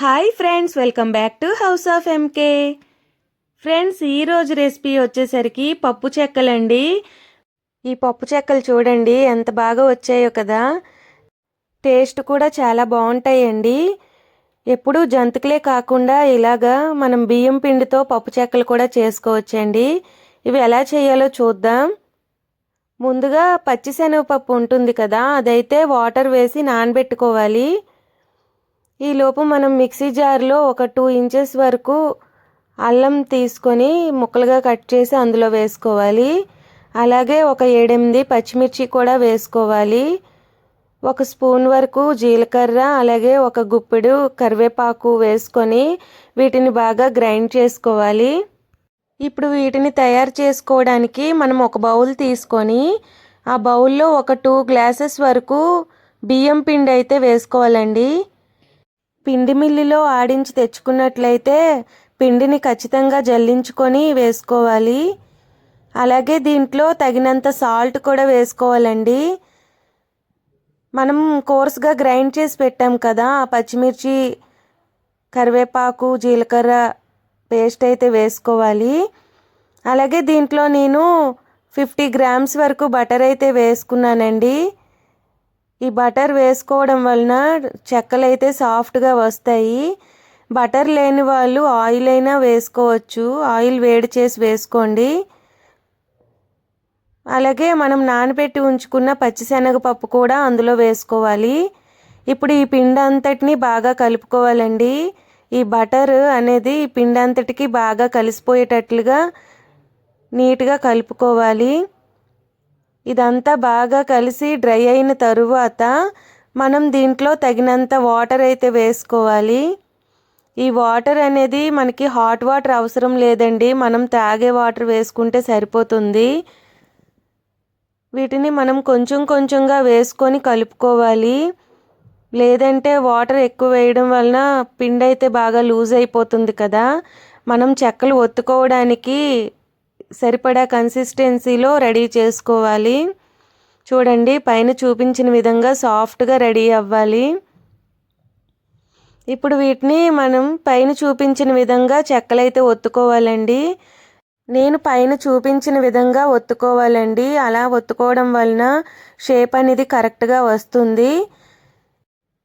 Hi friends welcome back to house of MK friends ఈరోజు recipe వచ్చేసరికి పప్పు చెక్కలండి. ఈ పప్పు చెక్కలు చూడండి ఎంత బాగా వచ్చాయో కదా. టేస్ట్ కూడా చాలా బాగుంటాయండి. ఎప్పుడు జంతుకులే కాకుండా ఇలాగా మనం బియ్యం పిండితో పప్పు చెక్కలు కూడా చేసుకోవచ్చండి. ఇవి ఎలా చేయాలో చూద్దాం. ముందుగా పచ్చిశనగపప్పు ఉంటుంది కదా అదైతే వాటర్ వేసి నానబెట్టుకోవాలి. ఈలోపు మనం మిక్సీ జార్లో ఒక టూ ఇంచెస్ వరకు అల్లం తీసుకొని ముక్కలుగా కట్ చేసి అందులో వేసుకోవాలి. అలాగే ఒక ఏడెనిమిది పచ్చిమిర్చి కూడా వేసుకోవాలి. ఒక స్పూన్ వరకు జీలకర్ర అలాగే ఒక గుప్పెడు కరివేపాకు వేసుకొని వీటిని బాగా గ్రైండ్ చేసుకోవాలి. ఇప్పుడు వీటిని తయారు చేసుకోవడానికి మనం ఒక బౌల్ తీసుకొని ఆ బౌల్లో ఒక టూ గ్లాసెస్ వరకు బియ్యం పిండి అయితే వేసుకోవాలండి. పిండి మిల్లిలో ఆడించి తెచ్చుకున్నట్లయితే పిండిని ఖచ్చితంగా జల్లించుకొని వేసుకోవాలి. అలాగే దీంట్లో తగినంత సాల్ట్ కూడా వేసుకోవాలండి. మనం కోర్స్గా గ్రైండ్ చేసి పెట్టాం కదా ఆ పచ్చిమిర్చి కరివేపాకు జీలకర్ర పేస్ట్ అయితే వేసుకోవాలి. అలాగే దీంట్లో నేను ఫిఫ్టీ గ్రామ్స్ వరకు బటర్ అయితే వేసుకున్నానండి. ఈ బటర్ వేసుకోవడం వలన చెక్కలు అయితే సాఫ్ట్గా వస్తాయి. బటర్ లేని వాళ్ళు ఆయిల్ అయినా వేసుకోవచ్చు. ఆయిల్ వేడి చేసి వేసుకోండి. అలాగే మనం నానబెట్టి ఉంచుకున్న పచ్చిశనగపప్పు కూడా అందులో వేసుకోవాలి. ఇప్పుడు ఈ పిండి అంతటిని బాగా కలుపుకోవాలండి. ఈ బటర్ అనేది ఈ పిండి అంతటికి బాగా కలిసిపోయేటట్లుగా నీట్గా కలుపుకోవాలి. ఇదంతా బాగా కలిసి డ్రై అయిన తరువాత మనం దీంట్లో తగినంత వాటర్ అయితే వేసుకోవాలి. ఈ వాటర్ అనేది మనకి హాట్ వాటర్ అవసరం లేదండి. మనం తాగే వాటర్ వేసుకుంటే సరిపోతుంది. వీటిని మనం కొంచెం కొంచెంగా వేసుకొని కలుపుకోవాలి. లేదంటే వాటర్ ఎక్కువ వేయడం వలన పిండి అయితే బాగా లూజ్ అయిపోతుంది కదా. మనం చెక్కలు ఒత్తుకోవడానికి సరిపడా కన్సిస్టెన్సీలో రెడీ చేసుకోవాలి. చూడండి పైన చూపించిన విధంగా సాఫ్ట్గా రెడీ అవ్వాలి. ఇప్పుడు వీటిని మనం పైన చూపించిన విధంగా చెక్కలైతే ఒత్తుకోవాలండి. నేను పైన చూపించిన విధంగా ఒత్తుకోవాలండి. అలా ఒత్తుకోవడం వలన షేప్ అనేది కరెక్ట్గా వస్తుంది.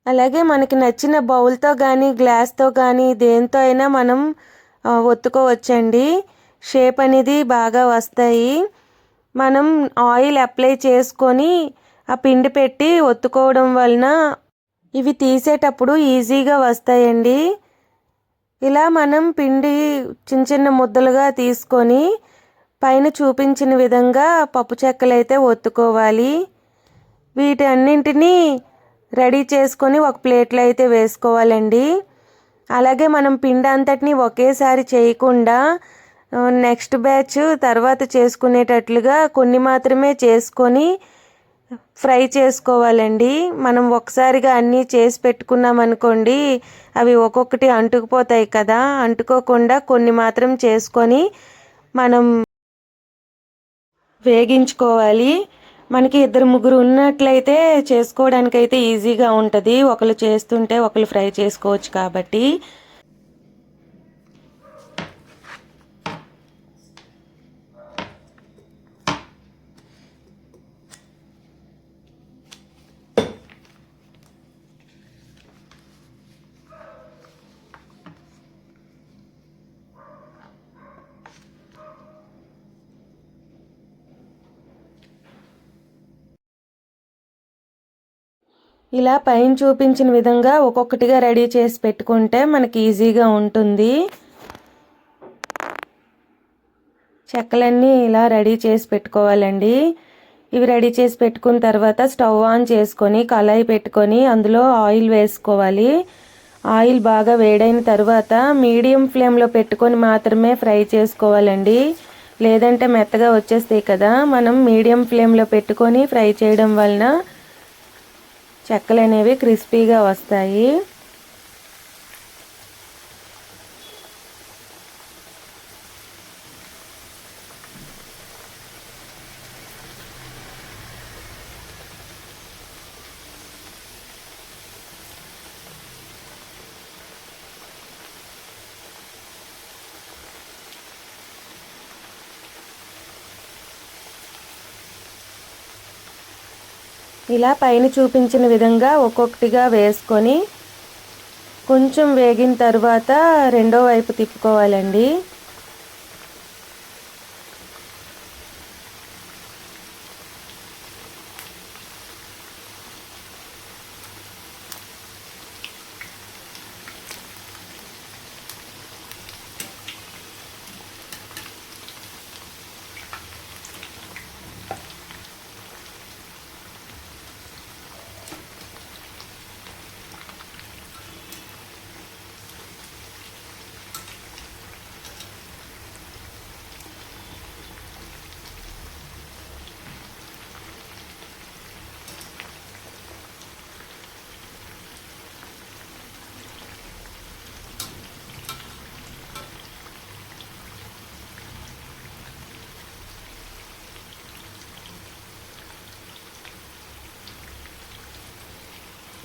అలాగే మనకి నచ్చిన బౌల్తో కానీ గ్లాస్తో కానీ దేంతో అయినా మనం ఒత్తుకోవచ్చండి. షేప్ అనేది బాగా వస్తాయి. మనం ఆయిల్ అప్లై చేసుకొని ఆ పిండి పెట్టి ఒత్తుకోవడం వలన ఇవి తీసేటప్పుడు ఈజీగా వస్తాయండి. ఇలా మనం పిండి చిన్న చిన్న ముద్దలుగా తీసుకొని పైన చూపించిన విధంగా పప్పు చెక్కలు అయితే ఒత్తుకోవాలి. వీటన్నింటినీ రెడీ చేసుకొని ఒక ప్లేట్లో అయితే వేసుకోవాలండి. అలాగే మనం పిండి అంతటిని ఒకేసారి చేయకుండా నెక్స్ట్ బ్యాచ్ తర్వాత చేసుకునేటట్లుగా కొన్ని మాత్రమే చేసుకొని ఫ్రై చేసుకోవాలండి. మనం ఒకసారిగా అన్నీ చేసి పెట్టుకున్నాం అనుకోండి అవి ఒక్కొక్కటి అంటుకుపోతాయి కదా. అంటుకోకుండా కొన్ని మాత్రం చేసుకొని మనం వేగించుకోవాలి. మనకి ఇద్దరు ముగ్గురు ఉన్నట్లయితే చేసుకోవడానికైతే ఈజీగా ఉంటుంది. ఒకరు చేస్తుంటే ఒకరు ఫ్రై చేసుకోవచ్చు కాబట్టి. ఇలా పైన చూపించిన విధంగా ఒక్కొక్కటిగా రెడీ చేసి పెట్టుకుంటే మనకి ఈజీగా ఉంటుంది. చెక్కలన్నీ ఇలా రెడీ చేసి పెట్టుకోవాలండి. ఇవి రెడీ చేసి పెట్టుకున్న తర్వాత స్టవ్ ఆన్ చేసుకొని కళాయి పెట్టుకొని అందులో ఆయిల్ వేసుకోవాలి. ఆయిల్ బాగా వేడైన తర్వాత మీడియం ఫ్లేమ్లో పెట్టుకొని మాత్రమే ఫ్రై చేసుకోవాలండి. లేదంటే మెత్తగా వచ్చేస్తాయి కదా. మనం మీడియం ఫ్లేమ్లో పెట్టుకొని ఫ్రై చేయడం వలన చెక్కలు అనేవి క్రిస్పీగా వస్తాయి. ఇలా పైన చూపించిన విధంగా ఒక్కొక్కటిగా వేసుకొని కొంచెం వేగిన తర్వాత రెండో వైపు తిప్పుకోవాలండి.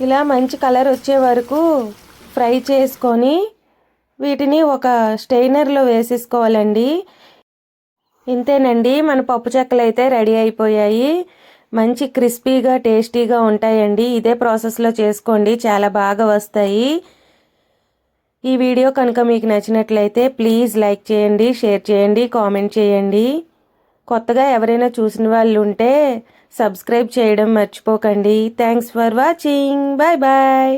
ఇలా మంచి కలర్ వచ్చే వరకు ఫ్రై చేసుకొని వీటిని ఒక స్టెయినర్లో వేసేసుకోవాలండి. ఇంతేనండి మన పప్పు చెక్కలు అయితే రెడీ అయిపోయాయి. మంచి క్రిస్పీగా టేస్టీగా ఉంటాయండి. ఇదే ప్రాసెస్లో చేసుకోండి చాలా బాగా వస్తాయి. ఈ వీడియో కనుక మీకు నచ్చినట్లయితే ప్లీజ్ లైక్ చేయండి షేర్ చేయండి కామెంట్ చేయండి. కొత్తగా ఎవరైనా చూసిన వాళ్ళు ఉంటే సబ్స్క్రైబ్ చేయడం మర్చిపోకండి. Thanks for watching bye bye